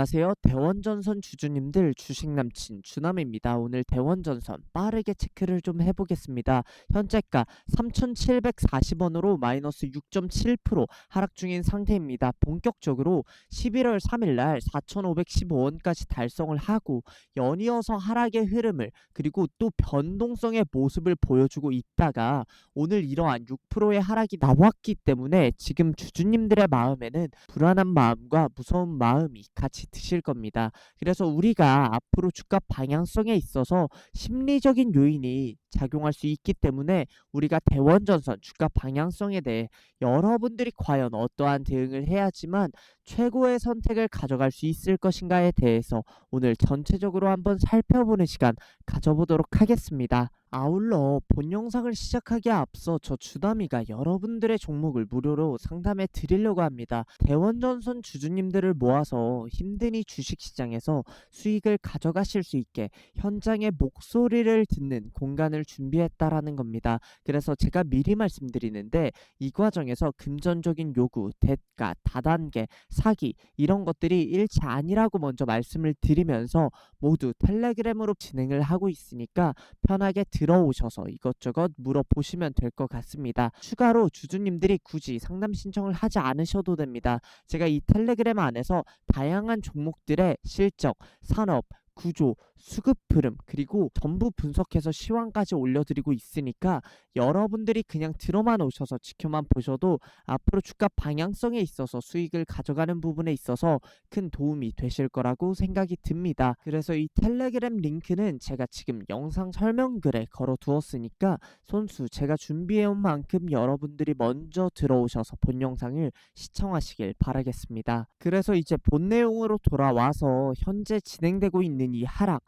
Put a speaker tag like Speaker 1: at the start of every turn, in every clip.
Speaker 1: 안녕하세요. 대원전선 주주님들 주식 남친 주남입니다. 오늘 대원전선 빠르게 체크를 좀 해보겠습니다. 현재가 3,740원으로 마이너스 6.7% 하락 중인 상태입니다. 본격적으로 11월 3일 날 4,515원까지 달성을 하고 연이어서 하락의 흐름을 그리고 또 변동성의 모습을 보여주고 있다가 오늘 이러한 6%의 하락이 나왔기 때문에 지금 주주님들의 마음에는 불안한 마음과 무서운 마음이 같이 드실 겁니다. 그래서 우리가 앞으로 주가 방향성에 있어서 심리적인 요인이 작용할 수 있기 때문에 우리가 대원전선 주가 방향성에 대해 여러분들이 과연 어떠한 대응을 해야지만 최고의 선택을 가져갈 수 있을 것인가에 대해서 오늘 전체적으로 한번 살펴보는 시간 가져보도록 하겠습니다. 아울러 본 영상을 시작하기에 앞서 저 주담이가 여러분들의 종목을 무료로 상담해 드리려고 합니다. 대원전선 주주님들을 모아서 힘든이 주식시장에서 수익을 가져가실 수 있게 현장의 목소리를 듣는 공간을 준비했다라는 겁니다. 그래서 제가 미리 말씀드리는데 이 과정에서 금전적인 요구, 대가, 다단계, 사기 이런 것들이 일치 아니라고 먼저 말씀을 드리면서 모두 텔레그램으로 진행을 하고 있으니까 편하게 들어오셔서 이것저것 물어보시면 될 것 같습니다. 추가로 주주님들이 굳이 상담 신청을 하지 않으셔도 됩니다. 제가 이 텔레그램 안에서 다양한 종목들의 실적, 산업, 구조, 수급 흐름, 그리고 전부 분석해서 시황까지 올려드리고 있으니까 여러분들이 그냥 들어만 오셔서 지켜만 보셔도 앞으로 주가 방향성에 있어서 수익을 가져가는 부분에 있어서 큰 도움이 되실 거라고 생각이 듭니다. 그래서 이 텔레그램 링크는 제가 지금 영상 설명글에 걸어 두었으니까 손수 제가 준비해온 만큼 여러분들이 먼저 들어오셔서 본 영상을 시청하시길 바라겠습니다. 그래서 이제 본 내용으로 돌아와서 현재 진행되고 있는 이 하락,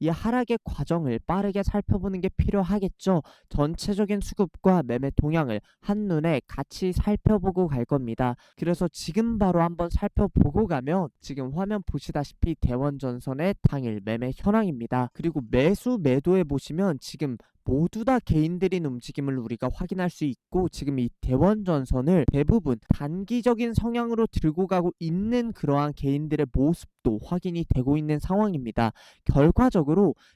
Speaker 1: 이 하락의 과정을 빠르게 살펴보는 게 필요하겠죠. 전체적인 수급과 매매 동향을 한눈에 같이 살펴보고 갈 겁니다. 그래서 지금 바로 한번 살펴보고 가면 지금 화면 보시다시피 대원전선의 당일 매매 현황입니다. 그리고 매수 매도에 보시면 지금 모두 다 개인들인 움직임을 우리가 확인할 수 있고 지금 이 대원전선을 대부분 단기적인 성향으로 들고 가고 있는 그러한 개인들의 모습도 확인이 되고 있는 상황입니다. 결과적으로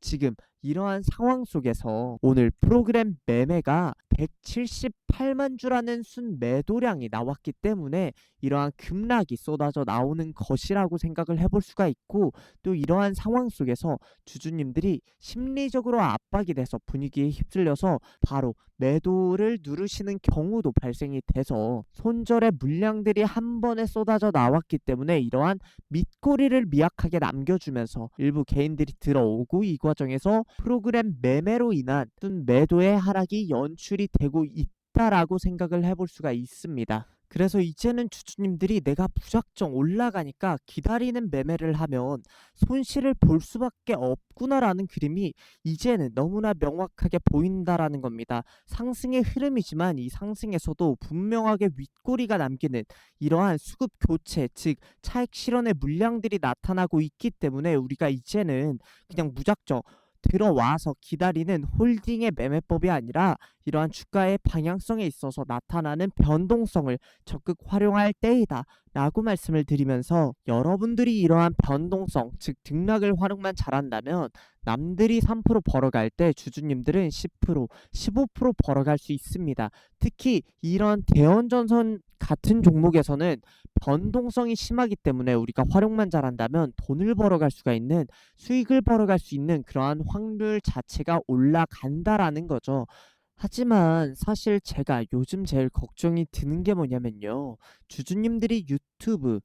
Speaker 1: 지금 이러한 상황 속에서 오늘 프로그램 매매가 178만 주라는 순 매도량이 나왔기 때문에 이러한 급락이 쏟아져 나오는 것이라고 생각을 해볼 수가 있고 또 이러한 상황 속에서 주주님들이 심리적으로 압박이 돼서 분위기에 휩쓸려서 바로 매도를 누르시는 경우도 발생이 돼서 손절의 물량들이 한 번에 쏟아져 나왔기 때문에 이러한 밑꼬리를 미약하게 남겨주면서 일부 개인들이 들어오고 이 과정에서 프로그램 매매로 인한 순 매도의 하락이 연출이 되고 있다라고 생각을 해볼 수가 있습니다. 그래서 이제는 주주님들이 내가 무작정 올라가니까 기다리는 매매를 하면 손실을 볼 수밖에 없구나라는 그림이 이제는 너무나 명확하게 보인다라는 겁니다. 상승의 흐름이지만 이 상승에서도 분명하게 윗꼬리가 남기는 이러한 수급 교체, 즉 차익 실현의 물량들이 나타나고 있기 때문에 우리가 이제는 그냥 무작정 들어와서 기다리는 홀딩의 매매법이 아니라 이러한 주가의 방향성에 있어서 나타나는 변동성을 적극 활용할 때이다. 라고 말씀을 드리면서 여러분들이 이러한 변동성, 즉 등락을 활용만 잘한다면 남들이 3% 벌어갈 때 주주님들은 10%, 15% 벌어갈 수 있습니다. 특히 이런 대원전선 같은 종목에서는 변동성이 심하기 때문에 우리가 활용만 잘한다면 돈을 벌어갈 수가 있는 수익을 벌어갈 수 있는 그러한 확률 자체가 올라간다라는 거죠. 하지만 사실 제가 요즘 제일 걱정이 드는 게 뭐냐면요. 주주님들이 유튜브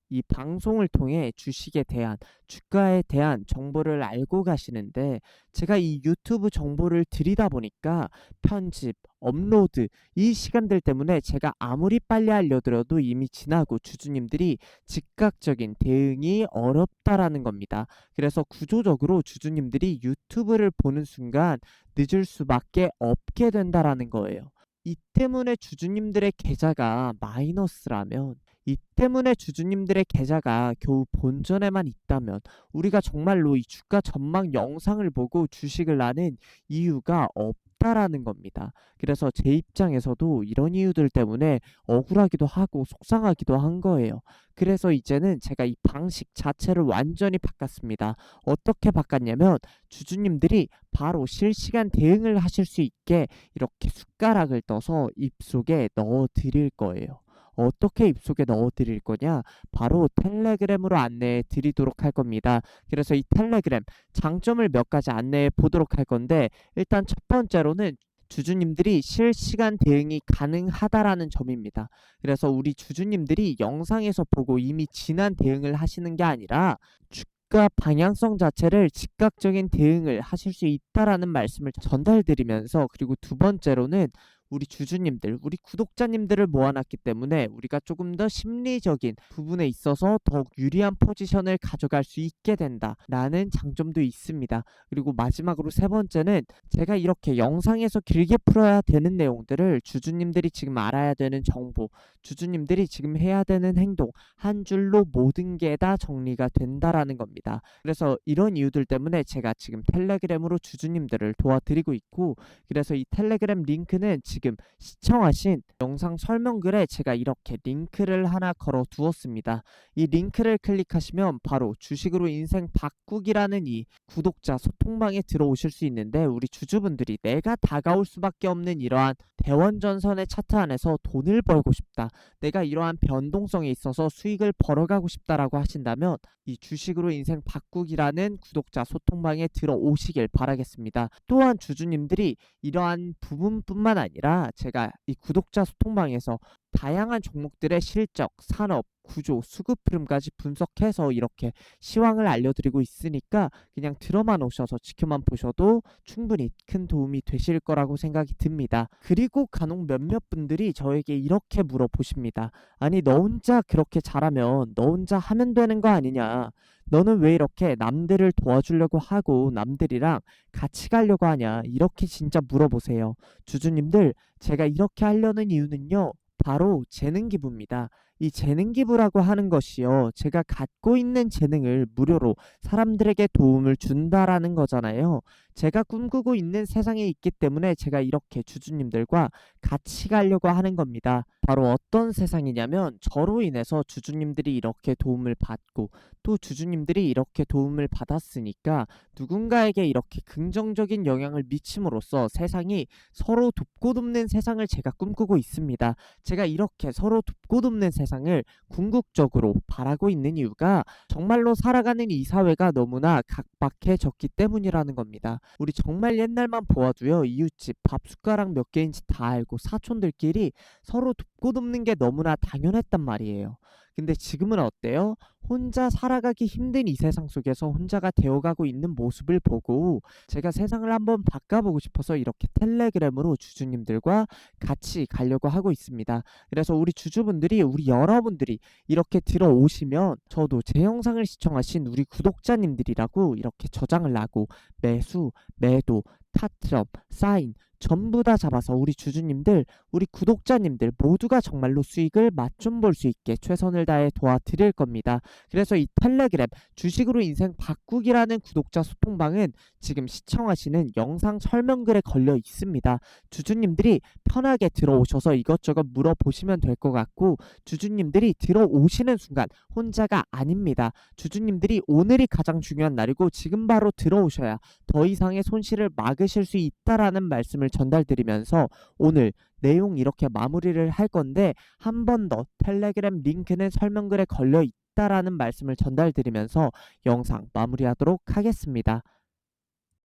Speaker 1: 이 방송을 통해 주식에 대한 주가에 대한 정보를 알고 가시는데 제가 이 유튜브 정보를 드리다 보니까 편집, 업로드 이 시간들 때문에 제가 아무리 빨리 알려드려도 이미 지나고 주주님들이 즉각적인 대응이 어렵다라는 겁니다. 그래서 구조적으로 주주님들이 유튜브를 보는 순간 늦을 수밖에 없게 된다라는 거예요. 이 때문에 주주님들의 계좌가 마이너스라면 이 때문에 주주님들의 계좌가 겨우 본전에만 있다면 우리가 정말로 이 주가 전망 영상을 보고 주식을 나는 이유가 없 없다라는 겁니다. 그래서 제 입장에서도 이런 이유들 때문에 억울하기도 하고 속상하기도 한 거예요. 그래서 이제는 제가 이 방식 자체를 완전히 바꿨습니다. 어떻게 바꿨냐면 주주님들이 바로 실시간 대응을 하실 수 있게 이렇게 숟가락을 떠서 입속에 넣어 드릴 거예요. 어떻게 입속에 넣어 드릴 거냐? 바로 텔레그램으로 안내해 드리도록 할 겁니다. 그래서 이 텔레그램 장점을 몇 가지 안내해 보도록 할 건데 일단 첫 번째로는 주주님들이 실시간 대응이 가능하다라는 점입니다. 그래서 우리 주주님들이 영상에서 보고 이미 지난 대응을 하시는 게 아니라 주가 방향성 자체를 즉각적인 대응을 하실 수 있다라는 말씀을 전달드리면서 그리고 두 번째로는 우리 주주님들, 우리 구독자님들을 모아놨기 때문에 우리가 조금 더 심리적인 부분에 있어서 더욱 유리한 포지션을 가져갈 수 있게 된다라는 장점도 있습니다. 그리고 마지막으로 세 번째는 제가 이렇게 영상에서 길게 풀어야 되는 내용들을 주주님들이 지금 알아야 되는 정보, 주주님들이 지금 해야 되는 행동 한 줄로 모든 게 다 정리가 된다라는 겁니다. 그래서 이런 이유들 때문에 제가 지금 텔레그램으로 주주님들을 도와드리고 있고 그래서 이 텔레그램 링크는 지금 시청하신 영상 설명글에 제가 이렇게 링크를 하나 걸어 두었습니다. 이 링크를 클릭하시면 바로 주식으로 인생 바꾸기라는 이 구독자 소통방에 들어오실 수 있는데 우리 주주분들이 내가 다가올 수밖에 없는 이러한 대원전선의 차트 안에서 돈을 벌고 싶다. 내가 이러한 변동성에 있어서 수익을 벌어가고 싶다라고 하신다면 이 주식으로 인생 바꾸기라는 구독자 소통방에 들어오시길 바라겠습니다. 또한 주주님들이 이러한 부분뿐만 아니라 제가 이 구독자 소통방에서 다양한 종목들의 실적, 산업, 구조, 수급 흐름까지 분석해서 이렇게 시황을 알려드리고 있으니까 그냥 들어만 오셔서 지켜만 보셔도 충분히 큰 도움이 되실 거라고 생각이 듭니다. 그리고 간혹 몇몇 분들이 저에게 이렇게 물어보십니다. 아니 너 혼자 그렇게 잘하면 너 혼자 하면 되는 거 아니냐? 너는 왜 이렇게 남들을 도와주려고 하고 남들이랑 같이 가려고 하냐? 이렇게 진짜 물어보세요. 주주님들, 제가 이렇게 하려는 이유는요. 바로 재능 기부입니다. 이 재능 기부라고 하는 것이요. 제가 갖고 있는 재능을 무료로 사람들에게 도움을 준다라는 거잖아요. 제가 꿈꾸고 있는 세상에 있기 때문에 제가 이렇게 주주님들과 같이 가려고 하는 겁니다. 바로 어떤 세상이냐면 저로 인해서 주주님들이 이렇게 도움을 받고 또 주주님들이 이렇게 도움을 받았으니까 누군가에게 이렇게 긍정적인 영향을 미침으로써 세상이 서로 돕고 돕는 세상을 제가 꿈꾸고 있습니다. 제가 이렇게 서로 돕고 돕는 세상을 궁극적으로 바라고 있는 이유가 정말로 살아가는 이 사회가 너무나 각박해졌기 때문이라는 겁니다. 우리 정말 옛날만 보아도요 이웃집 밥 숟가락 몇 개인지 다 알고 사촌들끼리 서로 돕는 게 너무나 당연했단 말이에요. 근데 지금은 어때요? 혼자 살아가기 힘든 이 세상 속에서 혼자가 되어가고 있는 모습을 보고 제가 세상을 한번 바꿔보고 싶어서 이렇게 텔레그램으로 주주님들과 같이 가려고 하고 있습니다. 그래서 우리 주주분들이 우리 여러분들이 이렇게 들어오시면 저도 제 영상을 시청하신 우리 구독자님들이라고 이렇게 저장을 하고 매수, 매도, 타점, 사인 전부 다 잡아서 우리 주주님들, 우리 구독자님들 모두가 정말로 수익을 맛좀볼수 있게 최선을 다해 도와드릴 겁니다. 그래서 이 텔레그램 주식으로 인생 바꾸기라는 구독자 소통방은 지금 시청하시는 영상 설명글에 걸려 있습니다. 주주님들이 편하게 들어오셔서 이것저것 물어보시면 될 것 같고 주주님들이 들어오시는 순간 혼자가 아닙니다. 주주님들이 오늘이 가장 중요한 날이고 지금 바로 들어오셔야 더 이상의 손실을 막으실 수 있다라는 말씀을 전달드리면서 오늘 내용 이렇게 마무리를 할 건데 한 번 더 텔레그램 링크는 설명글에 걸려 있다라는 말씀을 전달드리면서 영상 마무리하도록 하겠습니다.